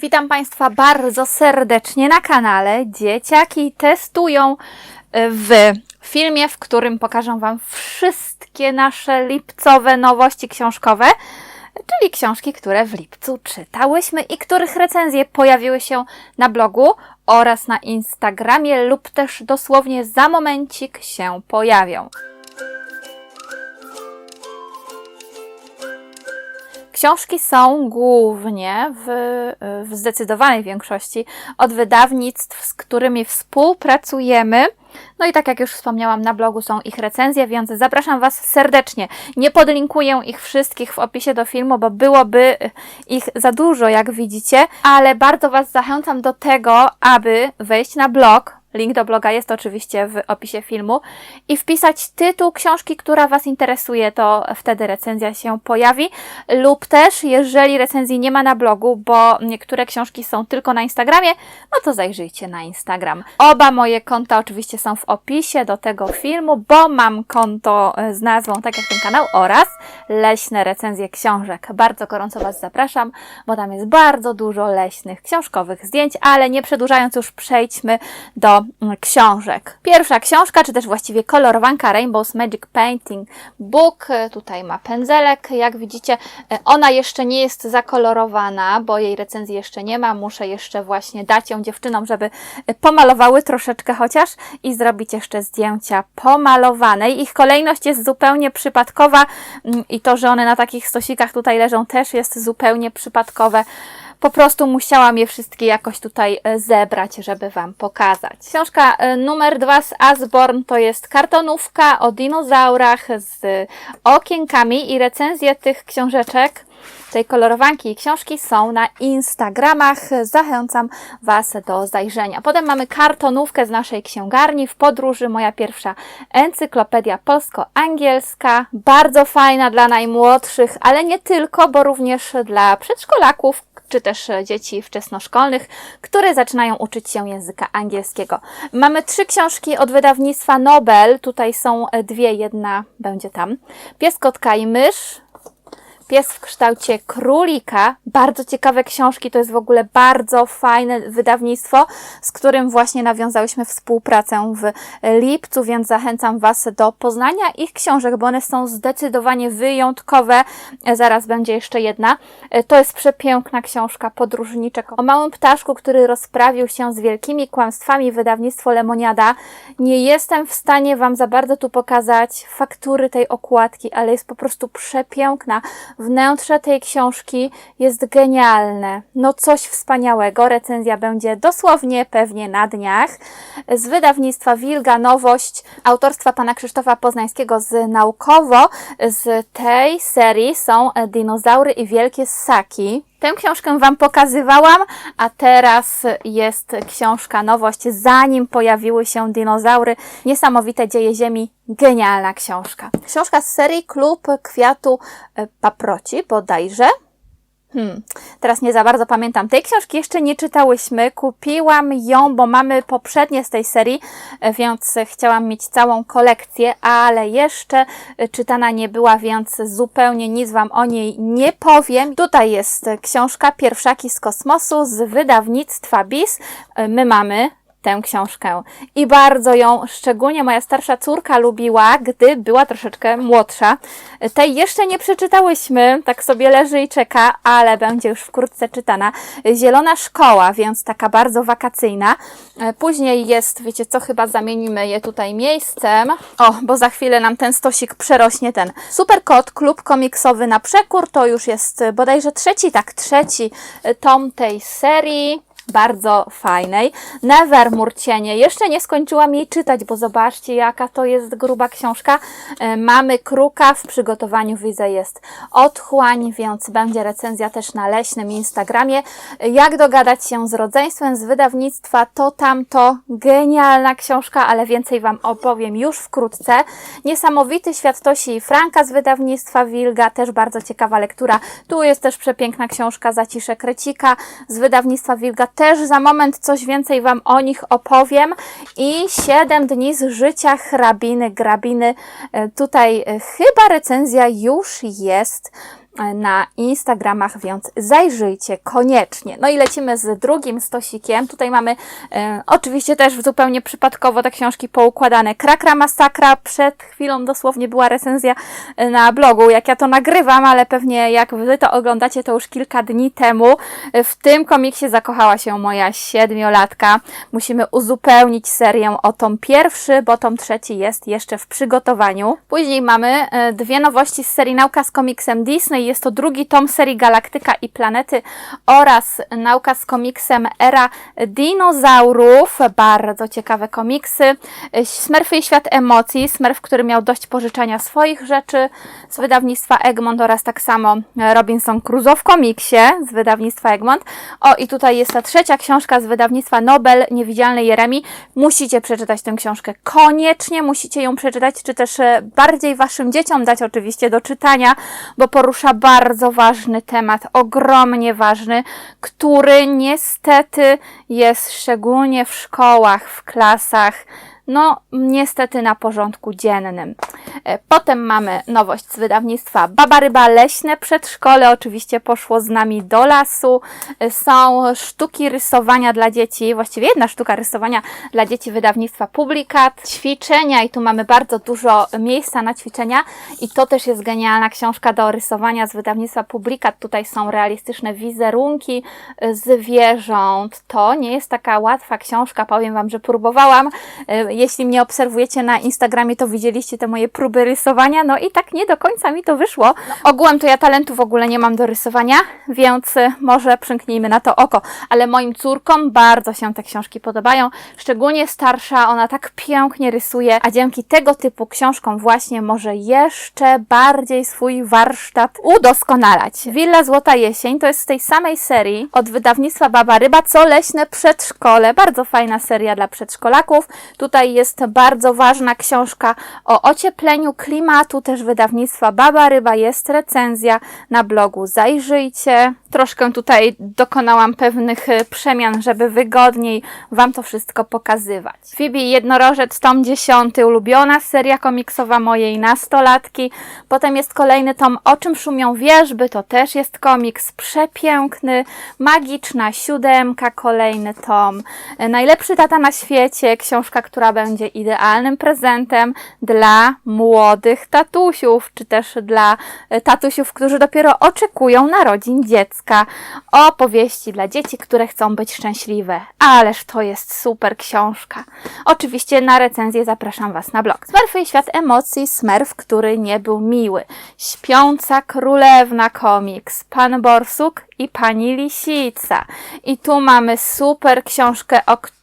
Witam Państwa bardzo serdecznie na kanale. Dzieciaki testują w filmie, w którym pokażę Wam wszystkie nasze lipcowe nowości książkowe, czyli książki, które w lipcu czytałyśmy i których recenzje pojawiły się na blogu oraz na Instagramie lub też dosłownie za momencik się pojawią. Książki są głównie w, w zdecydowanej większości od wydawnictw, z którymi współpracujemy. No i tak jak już wspomniałam, na blogu są ich recenzje, więc zapraszam Was serdecznie. Nie podlinkuję ich wszystkich w opisie do filmu, bo byłoby ich za dużo, jak widzicie, ale bardzo Was zachęcam do tego, aby wejść na blog Link do bloga jest oczywiście w opisie filmu i wpisać tytuł książki, która Was interesuje, to wtedy recenzja się pojawi. Lub też, jeżeli recenzji nie ma na blogu, bo niektóre książki są tylko na Instagramie, no to zajrzyjcie na Instagram. Oba moje konta oczywiście są w opisie do tego filmu, bo mam konto z nazwą tak jak ten kanał oraz leśne recenzje książek. Bardzo gorąco Was zapraszam, bo tam jest bardzo dużo leśnych książkowych zdjęć, ale nie przedłużając już przejdźmy do książek. Pierwsza książka, czy też właściwie kolorowanka Rainbow's Magic Painting Book. Tutaj ma pędzelek, jak widzicie. Ona jeszcze nie jest zakolorowana, bo jej recenzji jeszcze nie ma. Muszę jeszcze właśnie dać ją dziewczynom, żeby pomalowały troszeczkę chociaż i zrobić jeszcze zdjęcia pomalowanej. Ich kolejność jest zupełnie przypadkowa i to, że one na takich stosikach tutaj leżą też jest zupełnie przypadkowe po prostu musiałam je wszystkie jakoś tutaj e, zebrać, żeby Wam pokazać. Książka e, numer dwa z Asborn to jest kartonówka o dinozaurach z okienkami i recenzje tych książeczek tej kolorowanki i książki są na Instagramach. Zachęcam Was do zajrzenia. Potem mamy kartonówkę z naszej księgarni w podróży. Moja pierwsza encyklopedia polsko-angielska. Bardzo fajna dla najmłodszych, ale nie tylko, bo również dla przedszkolaków, czy też dzieci wczesnoszkolnych, które zaczynają uczyć się języka angielskiego. Mamy trzy książki od wydawnictwa Nobel. Tutaj są dwie, jedna będzie tam. Pies, kotka i mysz. Pies w kształcie królika. Bardzo ciekawe książki, to jest w ogóle bardzo fajne wydawnictwo, z którym właśnie nawiązałyśmy współpracę w lipcu, więc zachęcam Was do poznania ich książek, bo one są zdecydowanie wyjątkowe. Zaraz będzie jeszcze jedna. To jest przepiękna książka Podróżniczek o małym ptaszku, który rozprawił się z wielkimi kłamstwami wydawnictwo Lemoniada. Nie jestem w stanie Wam za bardzo tu pokazać faktury tej okładki, ale jest po prostu przepiękna Wnętrze tej książki jest genialne. No coś wspaniałego. Recenzja będzie dosłownie pewnie na dniach. Z wydawnictwa Wilga Nowość autorstwa pana Krzysztofa Poznańskiego z Naukowo. Z tej serii są dinozaury i wielkie ssaki. Tę książkę Wam pokazywałam, a teraz jest książka nowość, zanim pojawiły się dinozaury. Niesamowite dzieje Ziemi, genialna książka. Książka z serii Klub Kwiatu Paproci bodajże. Hmm, teraz nie za bardzo pamiętam. Tej książki jeszcze nie czytałyśmy. Kupiłam ją, bo mamy poprzednie z tej serii, więc chciałam mieć całą kolekcję, ale jeszcze czytana nie była, więc zupełnie nic Wam o niej nie powiem. Tutaj jest książka Pierwszaki z kosmosu z wydawnictwa BIS. My mamy tę książkę i bardzo ją, szczególnie moja starsza córka lubiła, gdy była troszeczkę młodsza. Tej jeszcze nie przeczytałyśmy, tak sobie leży i czeka, ale będzie już wkrótce czytana. Zielona szkoła, więc taka bardzo wakacyjna. Później jest, wiecie co, chyba zamienimy je tutaj miejscem. O, bo za chwilę nam ten stosik przerośnie ten. Super Kot, klub komiksowy na przekór, to już jest bodajże trzeci, tak, trzeci tom tej serii bardzo fajnej. Nevermore Cienie. Jeszcze nie skończyłam jej czytać, bo zobaczcie, jaka to jest gruba książka. E, mamy kruka, w przygotowaniu widzę jest otchłań, więc będzie recenzja też na leśnym Instagramie. Jak dogadać się z rodzeństwem z wydawnictwa to tamto. Genialna książka, ale więcej Wam opowiem już wkrótce. Niesamowity świat Tosi i Franka z wydawnictwa Wilga, też bardzo ciekawa lektura. Tu jest też przepiękna książka Zacisze Krecika z wydawnictwa Wilga, też za moment coś więcej Wam o nich opowiem. I 7 dni z życia hrabiny, grabiny. E, tutaj e, chyba recenzja już jest. Na Instagramach, więc zajrzyjcie koniecznie. No i lecimy z drugim stosikiem. Tutaj mamy e, oczywiście też zupełnie przypadkowo te książki poukładane. Krakra Masakra. Przed chwilą dosłownie była recenzja e, na blogu, jak ja to nagrywam, ale pewnie jak wy to oglądacie, to już kilka dni temu. E, W tym komiksie zakochała się moja siedmiolatka. Musimy uzupełnić serię o tom pierwszy, bo tom trzeci jest jeszcze w przygotowaniu. Później mamy e, dwie nowości z serii Nauka z komiksem Disney. Jest to drugi tom serii Galaktyka i Planety oraz Nauka z komiksem Era Dinozaurów. Bardzo ciekawe komiksy. Smurfy i świat emocji. Smurf, który miał dość pożyczania swoich rzeczy z wydawnictwa Egmont oraz tak samo Robinson Crusoe w komiksie z wydawnictwa Egmont. O i tutaj jest ta trzecia książka z wydawnictwa Nobel, Niewidzialny Jeremi. Musicie przeczytać tę książkę. Koniecznie musicie ją przeczytać, czy też e, bardziej waszym dzieciom dać oczywiście do czytania, bo porusza bardzo ważny temat, ogromnie ważny, który niestety jest szczególnie w szkołach, w klasach, no niestety na porządku dziennym. E, Potem mamy nowość z wydawnictwa Baba Ryba Leśne Przedszkole. Oczywiście poszło z nami do lasu. E, Są sztuki rysowania dla dzieci, właściwie jedna sztuka rysowania dla dzieci wydawnictwa Publikat. Ćwiczenia i tu mamy bardzo dużo miejsca na ćwiczenia i to też jest genialna książka do rysowania z wydawnictwa Publikat. Tutaj są realistyczne wizerunki e, zwierząt. To nie jest taka łatwa książka, powiem Wam, że próbowałam. Jeśli mnie obserwujecie na Instagramie, to widzieliście te moje próby rysowania, no i tak nie do końca mi to wyszło. Ogółem to ja talentu w ogóle nie mam do rysowania, więc może przymknijmy na to oko. Ale moim córkom bardzo się te książki podobają, szczególnie starsza, ona tak pięknie rysuje, a dzięki tego typu książkom właśnie może jeszcze bardziej swój warsztat udoskonalać. Willa Złota Jesień to jest z tej samej serii od wydawnictwa Baba Ryba, co Leśne Przedszkole. Bardzo fajna seria dla przedszkolaków. Tutaj jest bardzo ważna książka o ociepleniu klimatu, też wydawnictwa Baba Ryba. Jest recenzja na blogu. Zajrzyjcie. Troszkę tutaj dokonałam pewnych e, przemian, żeby wygodniej Wam to wszystko pokazywać. Phoebe Jednorożec, tom 10, ulubiona seria komiksowa mojej nastolatki. Potem jest kolejny tom O czym szumią wierzby, to też jest komiks przepiękny. Magiczna siódemka, kolejny tom. E, Najlepszy tata na świecie, książka, która będzie idealnym prezentem dla młodych tatusiów, czy też dla e, tatusiów, którzy dopiero oczekują narodzin dziecka. Opowieści dla dzieci, które chcą być szczęśliwe. Ależ to jest super książka. Oczywiście na recenzję zapraszam Was na blog. Smurfy i świat emocji, Smurf, który nie był miły. Śpiąca królewna komiks, Pan Borsuk i Pani Lisica. I tu mamy super książkę, o której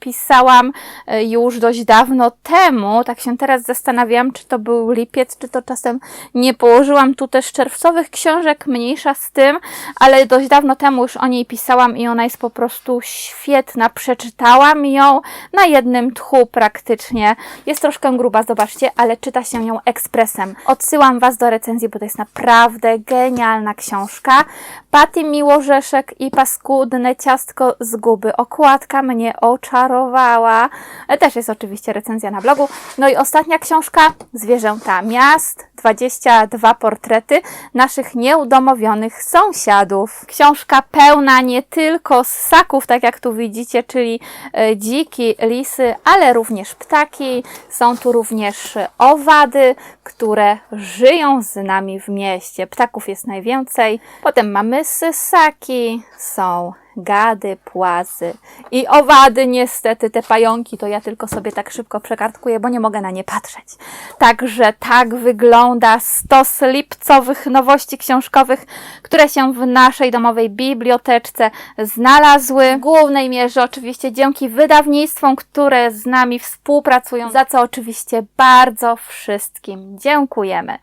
pisałam e, już dość dawno temu. Tak się teraz zastanawiam, czy to był lipiec, czy to czasem nie położyłam tu też czerwcowych książek, mniejsza z tym, ale dość dawno temu już o niej pisałam i ona jest po prostu świetna. Przeczytałam ją na jednym tchu praktycznie. Jest troszkę gruba, zobaczcie, ale czyta się ją ekspresem. Odsyłam Was do recenzji, bo to jest naprawdę genialna książka. Paty Miłorzeszek i paskudne ciastko z. Okładka mnie oczarowała. E, Też jest oczywiście recenzja na blogu. No i ostatnia książka, Zwierzęta Miast. 22 portrety naszych nieudomowionych sąsiadów. Książka pełna nie tylko ssaków, tak jak tu widzicie, czyli e, dziki, lisy, ale również ptaki. Są tu również owady, które żyją z nami w mieście. Ptaków jest najwięcej. Potem mamy ssaki, są gady, płazy i owady niestety, te pająki to ja tylko sobie tak szybko przekartkuję, bo nie mogę na nie patrzeć. Także tak wygląda stos lipcowych nowości książkowych, które się w naszej domowej biblioteczce znalazły. W głównej mierze oczywiście dzięki wydawnictwom, które z nami współpracują, za co oczywiście bardzo wszystkim dziękujemy.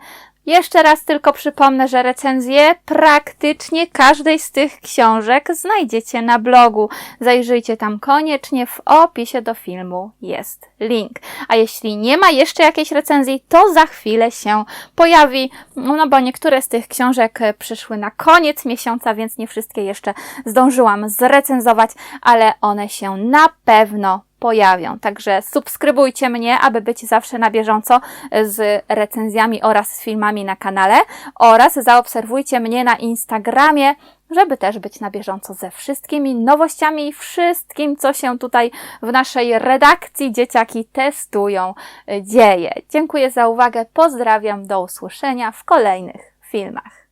Jeszcze raz tylko przypomnę, że recenzję praktycznie każdej z tych książek znajdziecie na blogu. Zajrzyjcie tam koniecznie, w opisie do filmu jest link. A jeśli nie ma jeszcze jakiejś recenzji, to za chwilę się pojawi, no bo niektóre z tych książek e, przyszły na koniec miesiąca, więc nie wszystkie jeszcze zdążyłam zrecenzować, ale one się na pewno pojawią. Także subskrybujcie mnie, aby być zawsze na bieżąco z recenzjami oraz z filmami na kanale oraz zaobserwujcie mnie na Instagramie, żeby też być na bieżąco ze wszystkimi nowościami i wszystkim, co się tutaj w naszej redakcji Dzieciaki testują dzieje. Dziękuję za uwagę, pozdrawiam, do usłyszenia w kolejnych filmach.